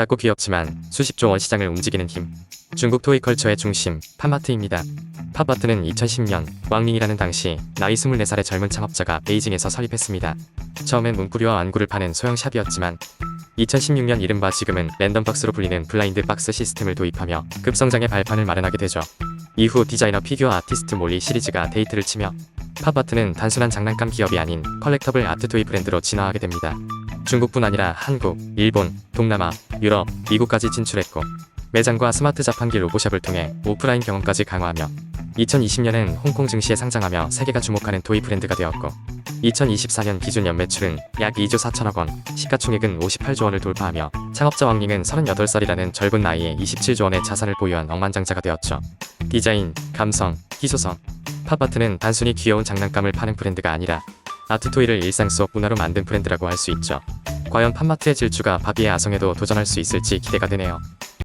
작고 귀엽지만 수십조 원 시장을 움직이는 힘. 중국 토이컬처의 중심, 팝마트입니다. 팝마트는 2010년 왕닝이라는 당시 나이 24살의 젊은 창업자가 베이징에서 설립했습니다. 처음엔 문구류와 완구를 파는 소형 샵이었지만 2016년 이른바 지금은 랜덤박스로 불리는 블라인드 박스 시스템을 도입하며 급성장의 발판을 마련하게 되죠. 이후 디자이너 피규어 아티스트 몰리 시리즈가 데이트를 치며 팝아트는 단순한 장난감 기업이 아닌 컬렉터블 아트 토이 브랜드로 진화하게 됩니다. 중국뿐 아니라 한국, 일본, 동남아, 유럽, 미국까지 진출했고 매장과 스마트 자판기 로보샵을 통해 오프라인 경험까지 강화하며 2020년엔 홍콩 증시에 상장하며 세계가 주목하는 토이 브랜드가 되었고 2024년 기준 연매출은 약 2조 4천억 원, 시가총액은 58조 원을 돌파하며 창업자 왕닝은 38살이라는 젊은 나이에 27조 원의 자산을 보유한 억만장자가 되었죠. 디자인, 감성, 희소성 팝아트는 단순히 귀여운 장난감을 파는 브랜드가 아니라 아트토이를 일상 속 문화로 만든 브랜드라고 할 수 있죠. 과연 팝마트의 질주가 바비의 아성에도 도전할 수 있을지 기대가 되네요.